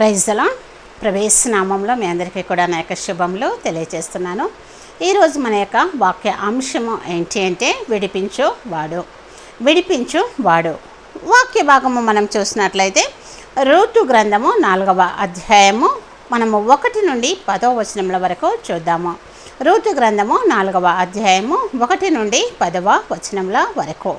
ప్రైజ్లా ప్రవేశనామంలో మీ అందరికీ కూడా నా యొక్క శుభములు తెలియజేస్తున్నాను. ఈరోజు మన యొక్క వాక్య అంశము ఏంటి అంటే విడిపించు వాడు. విడిపించు వాడు. వాక్య భాగము మనం చూసినట్లయితే ఋతు గ్రంథము నాలుగవ అధ్యాయము మనము ఒకటి నుండి పదవ వచనముల వరకు చూద్దాము. రూతు గ్రంథము నాలుగవ అధ్యాయము ఒకటి నుండి పదవ వచనముల వరకు.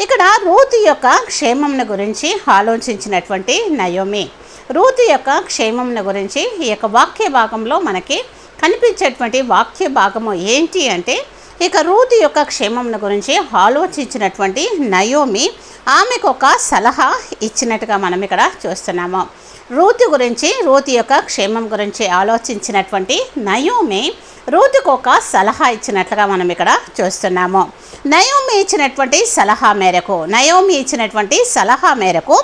ఇక్కడ రూతు యొక్క క్షేమంను గురించి ఆలోచించినటువంటి నయోమి. రూతు యొక్క క్షేమంను గురించి ఈ యొక్క వాక్య భాగంలో మనకి కనిపించేటువంటి వాక్య భాగము ఏంటి అంటే ఇక రూత్ యొక్క క్షేమంను గురించి ఆలోచించినటువంటి నయోమి ఆమెకు ఒక సలహా ఇచ్చినట్టుగా మనం ఇక్కడ చూస్తున్నాము. రూత్ గురించి రూత్ యొక్క క్షేమం గురించి ఆలోచించినటువంటి నయోమి రూతుకు ఒక సలహా ఇచ్చినట్లుగా మనం ఇక్కడ చూస్తున్నాము. నయోమి ఇచ్చినటువంటి సలహా మేరకు నయోమి ఇచ్చినటువంటి సలహా మేరకు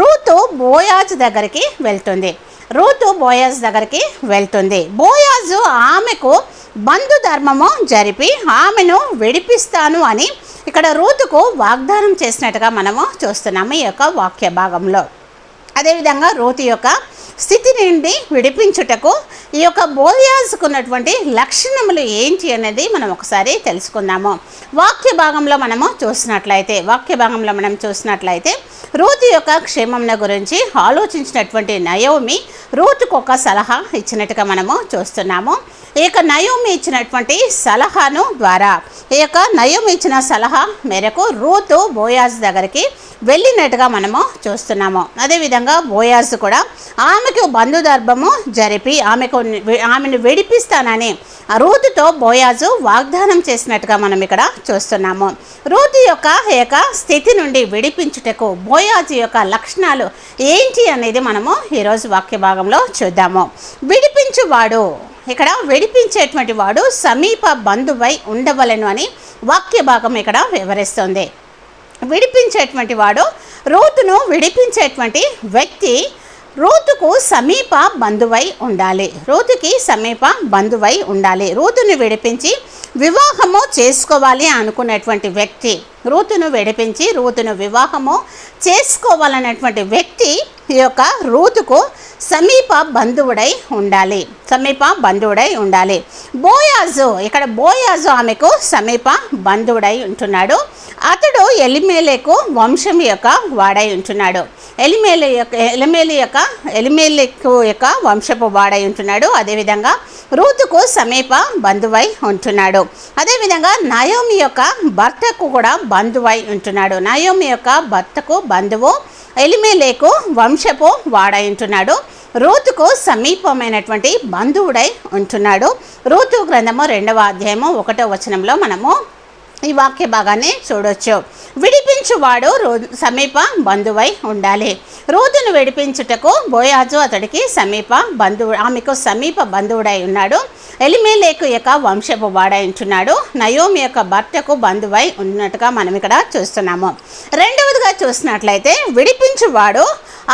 రూతు బోయాజ్ దగ్గరికి వెళ్తుంది. రూతు బోయాజ్ దగ్గరికి వెళ్తుంది. బోయాజు ఆమెకు బంధు ధర్మము జరిపి ఆమెను విడిపిస్తాను అని ఇక్కడ రూతుకు వాగ్దానం చేసినట్టుగా మనము చూస్తున్నాము ఈ యొక్క వాక్య భాగంలో. అదేవిధంగా రూతు యొక్క స్థితి నుండి విడిపించుటకు ఈ యొక్క బోయాసుకున్నటువంటి లక్షణములు ఏంటి అనేది మనం ఒకసారి తెలుసుకుందాము. వాక్య భాగంలో మనము చూసినట్లయితే వాక్య భాగంలో మనం చూసినట్లయితే రూతు యొక్క క్షేమంన గురించి ఆలోచించినటువంటి నయోమి రూతుకు ఒక సలహా ఇచ్చినట్టుగా మనము చూస్తున్నాము. ఈ యొక్క నయోమి ఇచ్చినటువంటి సలహాను ద్వారా ఈ యొక్క నయం ఇచ్చిన సలహా మేరకు రూతు బోయాజ్ దగ్గరికి వెళ్ళినట్టుగా మనము చూస్తున్నాము. అదేవిధంగా బోయాజ్ కూడా ఆమెకు బంధుదర్భము జరిపి ఆమెకు ఆమెను విడిపిస్తానని ఆ రూతుతో బోయాజు వాగ్దానం చేసినట్టుగా మనం ఇక్కడ చూస్తున్నాము. రూతు యొక్క యొక్క స్థితి నుండి విడిపించుటకు బోయాజు యొక్క లక్షణాలు ఏంటి అనేది మనము ఈరోజు వాక్య భాగంలో చూద్దాము. విడిపించువాడు ఇక్కడ విడిపించేటువంటి వాడు సమీప బంధువై ఉండవలను అని వాక్య భాగం ఇక్కడ వివరిస్తుంది. విడిపించేటువంటి వాడు రూతును విడిపించేటువంటి వ్యక్తి రూతుకు సమీప బంధువై ఉండాలి. రూతుకి సమీప బంధువై ఉండాలి. రూతుని విడిపించి వివాహము చేసుకోవాలి అనుకునేటువంటి వ్యక్తి. రూతును విడిపించి రూతును వివాహము చేసుకోవాలనేటువంటి వ్యక్తి ఈ యొక్క రూతుకు సమీప బంధువుడై ఉండాలి. సమీప బంధువుడై ఉండాలి. బోయాజు ఇక్కడ బోయాజు ఆమెకు సమీప బంధువుడై ఉంటున్నాడు. అతడు ఎలిమేలేకు వంశం యొక్క వాడై ఉంటున్నాడు. ఎలిమేలు యొక్క ఎలిమేలు యొక్క ఎలిమేలకు యొక్క వంశపు వాడై ఉంటున్నాడు. అదేవిధంగా రూతుకు సమీప బంధువై ఉంటున్నాడు. అదేవిధంగా నయోమి యొక్క భర్తకు కూడా బంధువై ఉంటున్నాడు. నయోమి యొక్క భర్తకు బంధువు ఎలిమేలేకు వంశపు వాడై ఉంటున్నాడు. రూతుకు సమీపమైనటువంటి బంధువుడై ఉంటున్నాడు. రూతు గ్రంథము రెండవ అధ్యాయము ఒకటో వచనంలో మనము ఈ వాక్య భాగాన్ని చూడొచ్చు. విడిపించువాడు రో సమీప బంధువై ఉండాలి. రూతును విడిపించుటకు బోయాజు అతడికి సమీప బంధువు ఆమెకు సమీప బంధువుడై ఉన్నాడు. ఎలిమేలేకు యొక్క వంశపు వాడై ఉంటున్నాడు. నయోమి యొక్క భర్తకు బంధువై ఉన్నట్టుగా మనం ఇక్కడ చూస్తున్నాము. రెండవదిగా చూసినట్లయితే విడిపించువాడు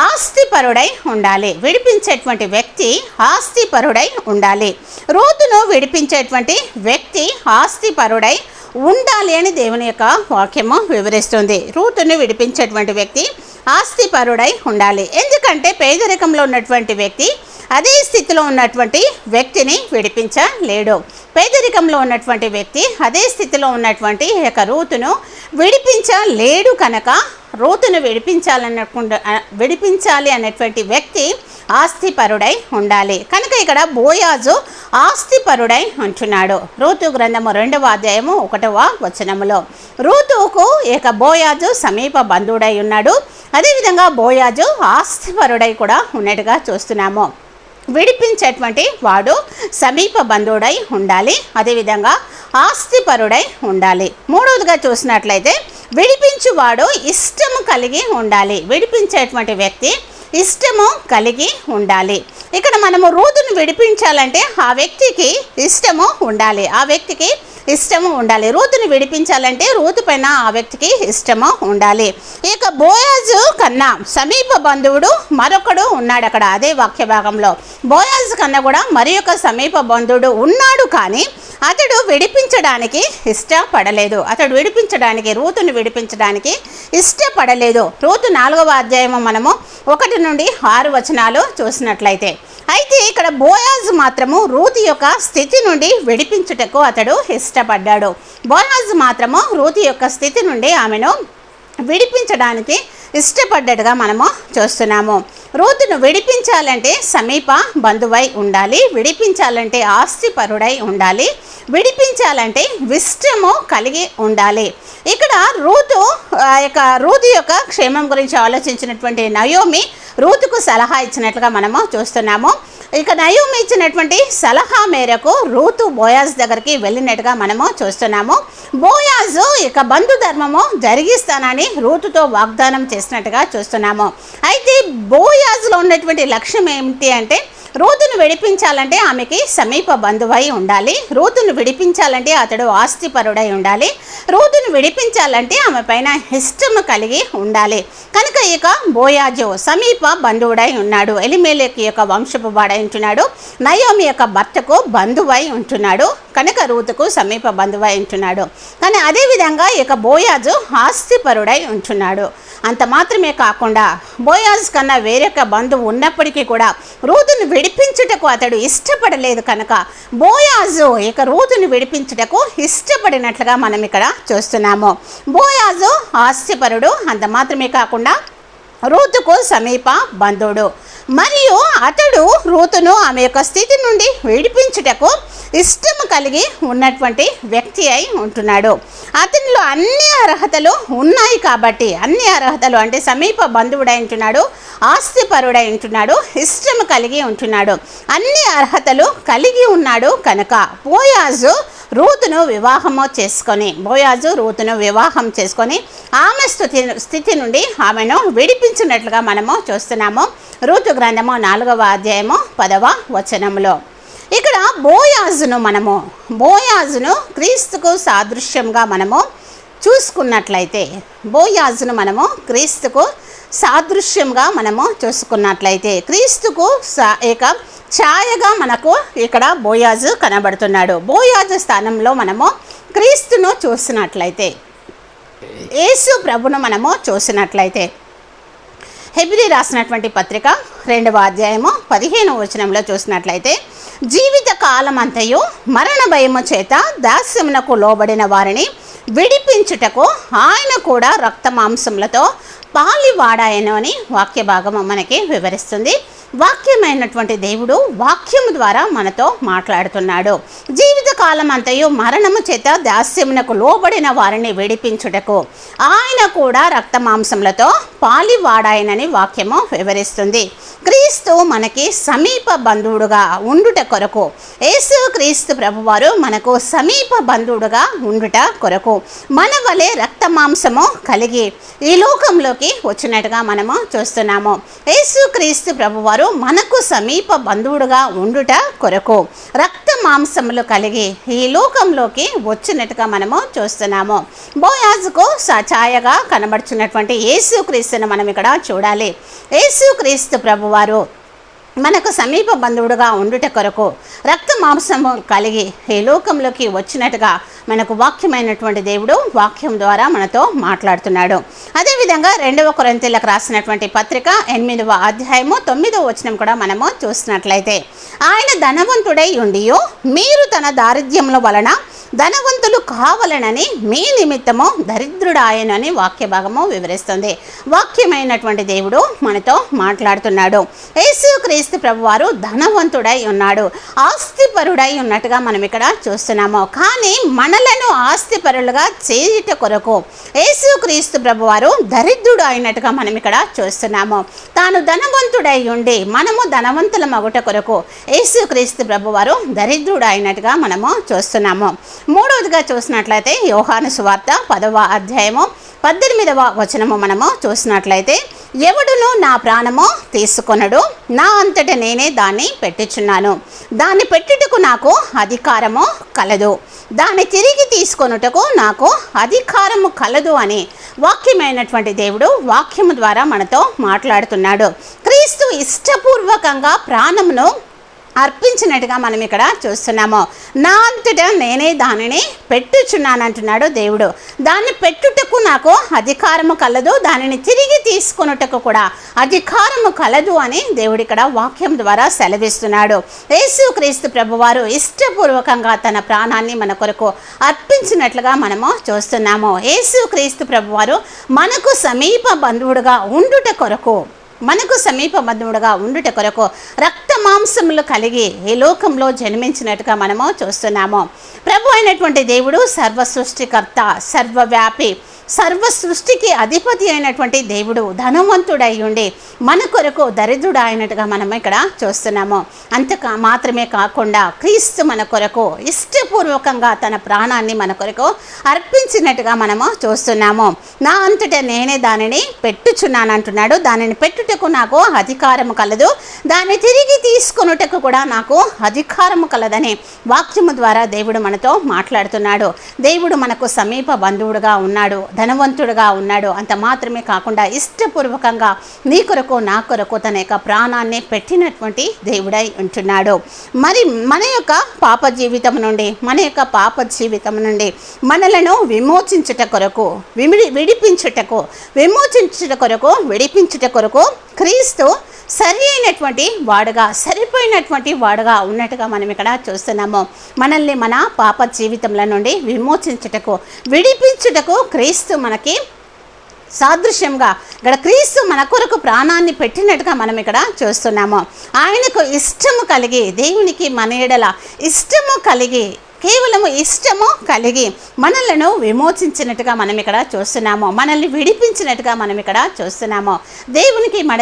ఆస్తిపరుడై ఉండాలి. విడిపించేటువంటి వ్యక్తి ఆస్తిపరుడై ఉండాలి. రోతును విడిపించేటువంటి వ్యక్తి ఆస్తిపరుడై ఉండాలి అని దేవుని యొక్క వాక్యము వివరిస్తుంది. రూతుని విడిపించేటువంటి వ్యక్తి ఆస్తిపరుడై ఉండాలి. ఎందుకంటే పేదరికంలో ఉన్నటువంటి వ్యక్తి అదే స్థితిలో ఉన్నటువంటి వ్యక్తిని విడిపించలేడు. పేదరికంలో ఉన్నటువంటి వ్యక్తి అదే స్థితిలో ఉన్నటువంటి యొక్క రూతును విడిపించలేడు కనుక రూతును విడిపించాలనుకుంటే విడిపించాలి అనేటువంటి వ్యక్తి ఆస్తిపరుడై ఉండాలి. కనుక ఇక్కడ బోయాజు ఆస్తిపరుడై ఉంటున్నాడు. రూతు గ్రంథము రెండవ అధ్యాయము ఒకటవ వచనములో. రూతుకు ఇక బోయాజు సమీప బంధువుడై ఉన్నాడు. అదేవిధంగా బోయాజు ఆస్తిపరుడై కూడా ఉన్నట్టుగా చూస్తున్నాము. విడిపించేటువంటి వాడు సమీప బంధువుడై ఉండాలి. అదేవిధంగా ఆస్తిపరుడై ఉండాలి. మూడవదిగా చూసినట్లయితే విడిపించువాడు ఇష్టము కలిగి ఉండాలి. విడిపించేటువంటి వ్యక్తి ఇష్టము కలిగి ఉండాలి. ఇక్కడ మనము రూతును విడిపించాలంటే ఆ వ్యక్తికి ఇష్టము ఉండాలి. ఆ వ్యక్తికి ఇష్టము ఉండాలి. రూతుని విడిపించాలంటే రూతు పైన ఆ వ్యక్తికి ఇష్టము ఉండాలి. ఇక బోయాజు కన్నా సమీప బంధువుడు మరొకడు ఉన్నాడు అక్కడ అదే వాక్య భాగంలో. బోయాజు కన్నా కూడా మరి యొక్క సమీప బంధువుడు ఉన్నాడు కానీ అతడు విడిపించడానికి ఇష్టపడలేదు. అతడు విడిపించడానికి రూతుని విడిపించడానికి ఇష్టపడలేదు. రూతు నాలుగవ అధ్యాయము మనము ఒకటి నుండి ఆరు వచనాలు చూసినట్లయితే అయితే ఇక్కడ బోయాజ్ మాత్రము రూతి యొక్క స్థితి నుండి విడిపించుటకు అతడు ఇష్టపడ్డాడు. బోయాజ్ మాత్రము రూతి యొక్క స్థితి నుండి ఆమెను విడిపించడానికి ఇష్టపడ్డట్టుగా మనము చూస్తున్నాము. రూతును విడిపించాలంటే సమీప బంధువై ఉండాలి విడిపించాలంటే ఆస్తిపరుడై ఉండాలి విడిపించాలంటే విష్టము కలిగి ఉండాలి. ఇక్కడ రూతు ఆ యొక్క రూతు యొక్క క్షేమం గురించి ఆలోచించినటువంటి నయోమి రూతుకు సలహా ఇచ్చినట్లుగా మనము చూస్తున్నాము. ఇక నయోమి ఇచ్చినటువంటి సలహా మేరకు రూతు బోయాజ్ దగ్గరికి వెళ్ళినట్టుగా మనము చూస్తున్నాము. బోయాజు ఇక బంధు ధర్మము జరిగిస్తానని రూతుతో వాగ్దానం చేసినట్టుగా చూస్తున్నాము. అయితే బోయాజ్లో ఉన్నటువంటి లక్ష్యం ఏమిటి అంటే రూతును విడిపించాలంటే ఆమెకి సమీప బంధువై ఉండాలి. రూతును విడిపించాలంటే అతడు ఆస్తిపరుడై ఉండాలి. రూతును విడిపించాలంటే ఆమె పైన ఇష్టము కలిగి ఉండాలి. కనుక ఇక బోయాజు సమీప బంధువుడై ఉన్నాడు. ఎలిమేలకి యొక్క వంశపు వాడై ఉంటున్నాడు. నయోమి యొక్క భర్తకు బంధువై ఉంటున్నాడు. కనుక రూతుకు సమీప బంధువై ఉంటున్నాడు. కానీ అదేవిధంగా ఇక బోయాజు ఆస్తిపరుడై ఉంటున్నాడు. అంత మాత్రమే కాకుండా బోయాజ్ కన్నా వేరొక బంధువు ఉన్నప్పటికీ కూడా రూతును విడిపించుటకు అతడు ఇష్టపడలేదు కనుక బోయాజు ఇక రూతును విడిపించుటకు ఇష్టపడినట్లుగా మనం ఇక్కడ చూస్తున్నాము. బోయాజు ఆస్తిపరుడు అంత మాత్రమే కాకుండా రూతుకు సమీప బంధువుడు. మరియు అతడు రూతును ఆమె యొక్క స్థితి నుండి విడిపించుటకు ఇష్టం కలిగి ఉన్నటువంటి వ్యక్తి అయి ఉంటున్నాడు. అతనిలో అన్ని అర్హతలు ఉన్నాయి కాబట్టి అన్ని అర్హతలు అంటే సమీప బంధువుడై ఉంటున్నాడు ఆస్తిపరుడై ఉంటున్నాడు ఇష్టం కలిగి ఉంటున్నాడు. అన్ని అర్హతలు కలిగి ఉన్నాడు కనుక పోయాజు రూతును వివాహము చేసుకొని బోయాజు రూతును వివాహం చేసుకొని ఆమె స్థుతి స్థితి నుండి ఆమెను విడిపించినట్లుగా మనము చూస్తున్నాము. రూతు గ్రంథము నాలుగవ అధ్యాయము పదవ వచనములో. ఇక్కడ బోయాజును మనము బోయాజును క్రీస్తుకు సాదృశ్యంగా మనము చూసుకున్నట్లయితే బోయాజును మనము క్రీస్తుకు సాదృశ్యంగా మనము చూసుకున్నట్లయితే క్రీస్తుకు సా ఏక ఛాయగా మనకు ఇక్కడ బోయాజు కనబడుతున్నాడు. బోయాజు స్థానంలో మనము క్రీస్తును చూసినట్లయితే యేసు ప్రభును మనము చూసినట్లయితే హెబ్రి రాసినటువంటి పత్రిక రెండవ అధ్యాయము పదిహేను వచనంలో చూసినట్లయితే జీవిత కాలమంతయు మరణ భయము చేత దాస్యమునకు లోబడిన వారిని విడిపించుటకు ఆయన కూడా రక్త మాంసములతో పాలివాడాయను అని వాక్య భాగము మనకి వివరిస్తుంది. వాక్యమైనటువంటి దేవుడు వాక్యము ద్వారా మనతో మాట్లాడుతున్నాడు. జీవిత కాలం అంతయు మరణము చేత దాస్యమునకు లోబడిన వారిని విడిపించుటకు. ఆయన కూడా రక్త మాంసములతో పాలివాడాయనని వాక్యము వివరిస్తుంది. క్రీస్తు మనకి సమీప బంధువుడుగా ఉండుట కొరకు. యేసు క్రీస్తు ప్రభువారు మనకు సమీప బంధువుడుగా ఉండుట కొరకు. మన వలె రక్త మాంసము కలిగి ఈ లోకంలోకి వచ్చినట్టుగా మనము చూస్తున్నాము. యేసు క్రీస్తు ప్రభువారు మనకు సమీప బంధువుడుగా ఉండుట కొరకు. రక్త మాంసములు కలిగి ఈ లోకంలోకి వచ్చినట్టుగా మనము చూస్తున్నాము. బోయాజుకు స- కనబడుచున్నటువంటి యేసు క్రీస్తును మనం ఇక్కడ చూడాలి. యేసుక్రీస్తు ప్రభువారు మనకు సమీప బంధువుడుగా ఉండుట కొరకు రక్త మాంసము కలిగి ఈ లోకంలోకి వచ్చినట్టుగా మనకు వాక్యమైనటువంటి దేవుడు వాక్యం ద్వారా మనతో మాట్లాడుతున్నాడు. అదేవిధంగా రెండవ కొరంతీలకు రాసినటువంటి పత్రిక ఎనిమిదవ అధ్యాయము తొమ్మిదవ వచనం కూడా మనము చూసినట్లయితే ఆయన ధనవంతుడై ఉండియో మీరు తన దారిద్ర్యముల వలన ధనవంతులు కావాలనని మీ నిమిత్తము దరిద్రుడాయనని వాక్య భాగము వివరిస్తుంది. వాక్యమైనటువంటి దేవుడు మనతో మాట్లాడుతున్నాడు. యేసు క్రీస్తు ప్రభువారు ధనవంతుడై ఉన్నాడు. ఆస్తిపరుడై ఉన్నట్టుగా మనం ఇక్కడ చూస్తున్నాము. కానీ మనలను ఆస్తిపరులుగా చేయుట కొరకు యేసు క్రీస్తు ప్రభువారు దరిద్రుడు అయినట్టుగా మనం ఇక్కడ చూస్తున్నాము. తాను ధనవంతుడై ఉండి మనము ధనవంతుల మగుట కొరకు యేసు క్రీస్తు ప్రభువారు దరిద్రుడు అయినట్టుగా మనము చూస్తున్నాము. మూడవదిగా చూసినట్లయితే యోహాను సువార్త పదవ అధ్యాయము పద్దెనిమిదవ వచనము మనము చూసినట్లయితే ఎవడును నా ప్రాణము తీసుకొనడు. నా అంతట నేనే దాన్ని పెట్టుచున్నాను. దాన్ని పెట్టుటకు నాకు అధికారము కలదు. దాన్ని తిరిగి తీసుకొనుటకు నాకు అధికారము కలదు అని వాక్యమైనటువంటి దేవుడు వాక్యము ద్వారా మనతో మాట్లాడుతున్నాడు. క్రీస్తు ఇష్టపూర్వకంగా ప్రాణమును అర్పించినట్టుగా మనం ఇక్కడ చూస్తున్నాము. నా అంతట నేనే దానిని పెట్టుచున్నానంటున్నాడు దేవుడు. దాన్ని పెట్టుటకు నాకు అధికారము కలదు దానిని తిరిగి తీసుకొనుటకు కూడా అధికారము కలదు అని దేవుడు ఇక్కడ వాక్యం ద్వారా సెలవిస్తున్నాడు. యేసు క్రీస్తు ప్రభువారు ఇష్టపూర్వకంగా తన ప్రాణాన్ని మన కొరకు అర్పించినట్లుగా మనము చూస్తున్నాము. యేసు క్రీస్తు ప్రభువారు మనకు సమీప బంధువుడుగా ఉండుట కొరకు మనకు సమీప బంధువుడుగా ఉండుట కొరకు రక్త మాంసములు కలిగి ఈ లోకంలో జన్మించినట్టుగా మనము చూస్తున్నాము. ప్రభు అయినటువంటి దేవుడు సర్వ సృష్టికర్త సర్వవ్యాపి సర్వ సృష్టికి అధిపతి అయినటువంటి దేవుడు ధనవంతుడై ఉండి మన కొరకు దరిద్రుడు అయినట్టుగా మనం ఇక్కడ చూస్తున్నాము. అంత మాత్రమే కాకుండా క్రీస్తు మన కొరకు ఇష్టపూర్వకంగా తన ప్రాణాన్ని మన కొరకు అర్పించినట్టుగా మనము చూస్తున్నాము. నా అంతటా నేనే దానిని పెట్టుచున్నాను అంటున్నాడు దానిని పెట్టుటకు నాకు అధికారము కలదు. దాన్ని తిరిగి తీసుకొనుటకు కూడా నాకు అధికారము కలదని వాక్యము ద్వారా దేవుడు మనతో మాట్లాడుతున్నాడు. దేవుడు మనకు సమీప బంధువుడుగా ఉన్నాడు. ధనవంతుడుగా ఉన్నాడు అంత మాత్రమే కాకుండా ఇష్టపూర్వకంగా నీ కొరకు నా కొరకు తన యొక్క ప్రాణాన్ని పెట్టినటువంటి దేవుడై ఉంటున్నాడు. మరి మన యొక్క పాప జీవితం నుండి మన యొక్క పాప జీవితం నుండి మనలను విమోచించుట కొరకు విమిడి విడిపించుటకు విమోచించుట కొరకు విడిపించుట కొరకు క్రీస్తు సరి అయినటువంటి వాడుగా సరిపోయినటువంటి వాడుగా ఉన్నట్టుగా మనం ఇక్కడ చూస్తున్నాము. మనల్ని మన పాప జీవితంలో నుండి విమోచించుటకు విడిపించుటకు క్రీస్తు మనకి సాదృశ్యంగా ఇక్కడ క్రీస్తు మన కొరకు ప్రాణాన్ని పెట్టినట్టుగా మనం ఇక్కడ చూస్తున్నాము. ఆయనకు ఇష్టము కలిగి దేవునికి మన ఎడల ఇష్టము కలిగి కేవలము ఇష్టము కలిగి మనలను విమోచించినట్టుగా మనం ఇక్కడ చూస్తున్నాము. మనల్ని విడిపించినట్టుగా మనం ఇక్కడ చూస్తున్నాము. దేవునికి మన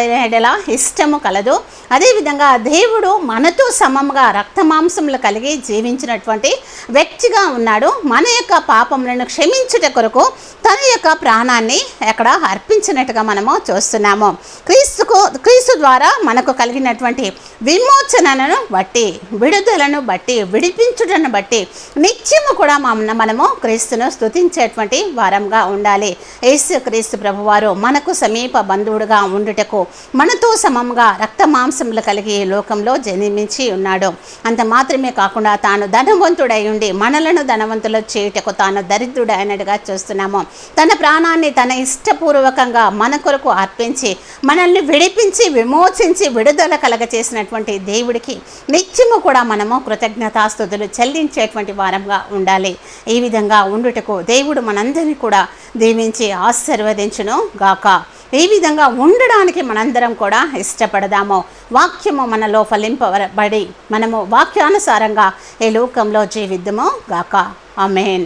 ఇష్టము కలదు. అదేవిధంగా దేవుడు మనతో సమంగా రక్తమాంసములు కలిగి జీవించినటువంటి వ్యక్తిగా ఉన్నాడు. మన యొక్క పాపములను క్షమించుట కొరకు తన యొక్క ప్రాణాన్ని అక్కడ అర్పించినట్టుగా మనము చూస్తున్నాము. క్రీస్తుకు క్రీస్తు ద్వారా మనకు కలిగినటువంటి విమోచనను బట్టి విడుదలను బట్టి విడిపించుటను బట్టి నిత్యము కూడా మనము క్రీస్తును స్తుతించేటువంటి వారంగా ఉండాలి. యేసు క్రీస్తు ప్రభువారు మనకు సమీప బంధువుడుగా ఉండుటకు మనతో సమంగా రక్త మాంసములు కలిగి లోకంలో జన్మించి ఉన్నాడు. అంత మాత్రమే కాకుండా తాను ధనవంతుడై ఉండి మనలను ధనవంతులు చేయుటకు తాను దరిద్రుడైనట్టుగా చూస్తున్నాము. తన ప్రాణాన్ని తన ఇష్టపూర్వకంగా మన కొరకు అర్పించి మనల్ని విడిపించి విమోచించి విడుదల కలగ చేసినటువంటి దేవుడికి నిత్యము కూడా మనము కృతజ్ఞతాస్తుతులు చెల్లించేటువంటి వారంగా ఉండాలి. ఈ విధంగా ఉండుటకు దేవుడు మనందరినీ కూడా దీవించి ఆశీర్వదించును గాక. ఈ విధంగా ఉండడానికి మనందరం కూడా ఇష్టపడదాము. వాక్యము మనలో ఫలింపబడి మనము వాక్యానుసారంగా ఈ లోకంలో జీవిద్దుము గాక. అమేన్